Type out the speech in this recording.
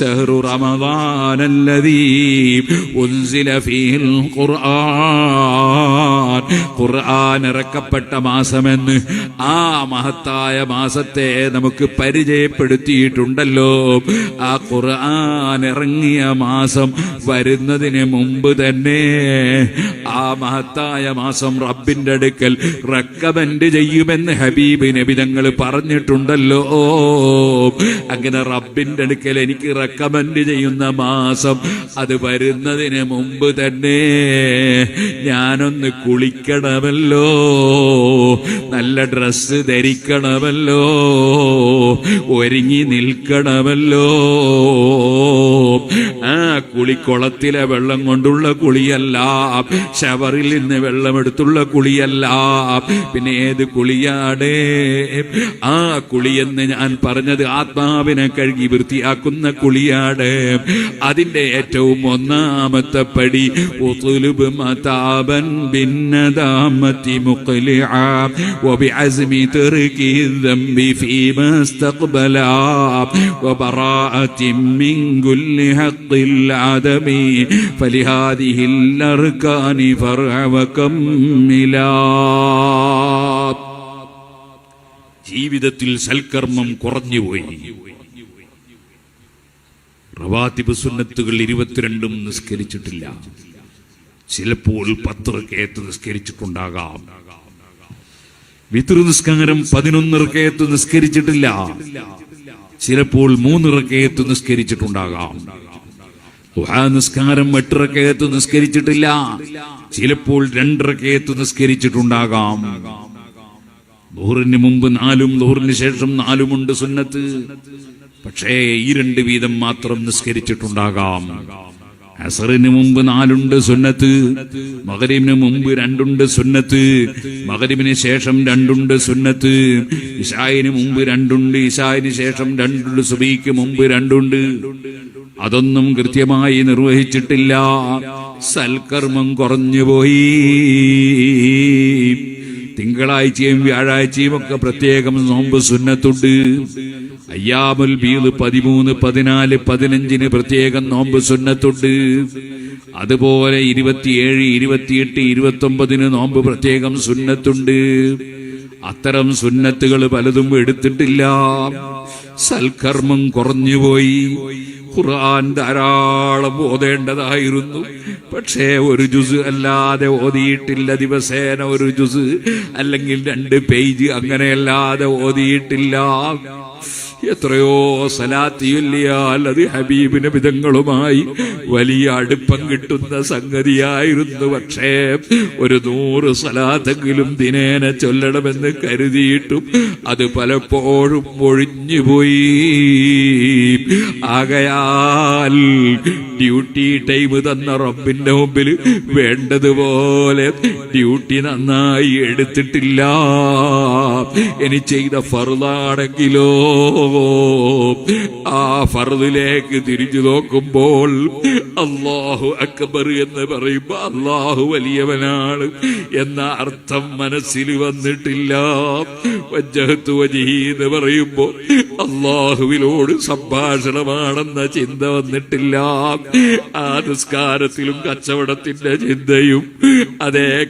شهر رمضان الذي أنزل فيه القرآن. ഖുർആൻ ഇറക്കപ്പെട്ട മാസമെന്ന് ആ മഹത്തായ മാസത്തെ നമുക്ക് പരിചയപ്പെടുത്തിയിട്ടുണ്ടല്ലോ. ആ ഖുർആൻ ഇറങ്ങിയ മാസം വരുന്നതിന് മുമ്പ് തന്നെ ആ മഹത്തായ മാസം റബ്ബിന്റെ അടുക്കൽ റെക്കമെൻഡ് ചെയ്യുമെന്ന് ഹബീബ് നബി തങ്ങൾ പറഞ്ഞിട്ടുണ്ടല്ലോ. അങ്ങനെ റബ്ബിന്റെ അടുക്കൽ എനിക്ക് റെക്കമെൻഡ് ചെയ്യുന്ന മാസം അത് വരുന്നതിന് മുമ്പ് തന്നെ ഞാനൊന്ന് കുളിക്കണമല്ലോ നല്ല ഡ്രസ്സ് ധരിക്കണമല്ലോ. ഒരുങ്ങി നിൽക്കണമല്ലോ. കുളിക്കുളത്തിലെ വെള്ളം കൊണ്ടുള്ള കുളിയല്ല. ഷവറിൽ നിന്ന് വെള്ളമെടുത്തുള്ള കുളിയല്ല. പിന്നെ ഏത് കുളിയാടേ? ആ കുളിയെന്ന് ഞാൻ പറഞ്ഞത് ആത്മാവിനെ കഴുകി വൃത്തിയാക്കുന്ന കുളിയാടേ. അതിന്റെ ഏറ്റവും ഒന്നാമത്തെ പടി ഉതുലുബ് മതാബൻ ഭിന്നദാമത്തി മുഖ്ലിഅ وبعزم ترك الذنب فيما استقبل وبراءة من كل حق العدم فلهذه الأركان فرع وكملا ജീവിതത്തിൽ സൽക്കർമ്മം കുറഞ്ഞുപോയി റവാത്തിബ് സുന്നത്തുകൾ ഇരുപത്തിരണ്ടും നിസ്കരിച്ചിട്ടില്ല ചിലപ്പോൾ പത്ത് റക്കയത്ത് നിസ്കരിച്ചിട്ടുണ്ടാകാം വിതൃ നിസ്കാരം പതിനൊന്ന് റക്കയത്ത് നിസ്കരിച്ചിട്ടില്ല ചിലപ്പോൾ മൂന്ന് റക്കയത്ത് നിസ്കരിച്ചിട്ടുണ്ടാകാം ദുഹാ നിസ്കാരം എട്ടിറക്കയത്ത് നിസ്കരിച്ചിട്ടില്ല. ചിലപ്പോൾ രണ്ടിറക്കയത്ത് നിസ്കരിച്ചിട്ടുണ്ടാകാം. ദൂറിന് മുമ്പ് നാലും ദൂറിന് ശേഷം നാലുമുണ്ട് സുന്നത്ത്. പക്ഷേ ഈ രണ്ട് വീതം മാത്രം നിസ്കരിച്ചിട്ടുണ്ടാകാം. അസറിന് മുമ്പ് നാലുണ്ട് സുന്നത്ത് മകരീമിന് മുമ്പ് രണ്ടുണ്ട് സുന്നത്ത് മകരീമിന് ശേഷം രണ്ടുണ്ട് സുന്നത്ത് ഇഷായിന് മുമ്പ് രണ്ടുണ്ട് ഇഷായിന് ശേഷം രണ്ടുണ്ട് സുബീക്ക് മുമ്പ് രണ്ടുണ്ട്. അതൊന്നും കൃത്യമായി നിർവഹിച്ചിട്ടില്ല. സൽക്കർമ്മം കുറഞ്ഞുപോയി. തിങ്കളാഴ്ചയും വ്യാഴാഴ്ചയും ഒക്കെ പ്രത്യേകം നോമ്പ് സുന്നത്തുണ്ട്. അയ്യാമുൽ ബീദ് പതിമൂന്ന് പതിനാല് പതിനഞ്ചിന് പ്രത്യേകം നോമ്പ് സുന്നത്തുണ്ട്. അതുപോലെ ഇരുപത്തിയേഴ് ഇരുപത്തിയെട്ട് ഇരുപത്തി ഒമ്പതിന് നോമ്പ് പ്രത്യേകം സുന്നത്തുണ്ട്. അത്തരം സുന്നത്തുകൾ പലതും എടുത്തിട്ടില്ല. സൽക്കർമ്മം കുറഞ്ഞുപോയി. ഖുർആൻ ധാരാളം ഓതേണ്ടതായിരുന്നു. പക്ഷേ ഒരു ജുസ് അല്ലാതെ ഓതിയിട്ടില്ല ദിവസേന ഒരു ജുസ്. അല്ലെങ്കിൽ രണ്ട് പേജ് അങ്ങനെയല്ലാതെ ഓതിയിട്ടില്ല. എത്രയോ സലാത്തിയില്ലാൽ അത് ഹബീബിന് വിധങ്ങളുമായി വലിയ അടുപ്പം കിട്ടുന്ന സംഗതിയായിരുന്നു. പക്ഷേ ഒരു നൂറ് സലാത്തെങ്കിലും ദിനേന ചൊല്ലണമെന്ന് കരുതിയിട്ടും അത് പലപ്പോഴും ഒഴിഞ്ഞുപോയി. ആകയാൽ ഡ്യൂട്ടി ടൈം തന്ന റബ്ബിന്റെ മുമ്പിൽ വേണ്ടതുപോലെ ഡ്യൂട്ടി നന്നായി എടുത്തിട്ടില്ല. ഇനി ചെയ്ത ഫറുതാണെങ്കിലോ ആ ഫറുദിലേക്ക് തിരിഞ്ഞു നോക്കുമ്പോൾ അള്ളാഹു അക്ബർ എന്ന് പറയുമ്പോ അള്ളാഹു വലിയവനാണ് എന്ന അർത്ഥം മനസ്സിൽ വന്നിട്ടില്ല. വജ്ജഹത്ത് വജീ എന്ന് പറയുമ്പോ അള്ളാഹുവിനോട് സംഭാഷണമാണെന്ന ചിന്ത വന്നിട്ടില്ല. ആ നിസ്കാരത്തിലും കച്ചവടത്തിന്റെ ചിന്തയും അതേ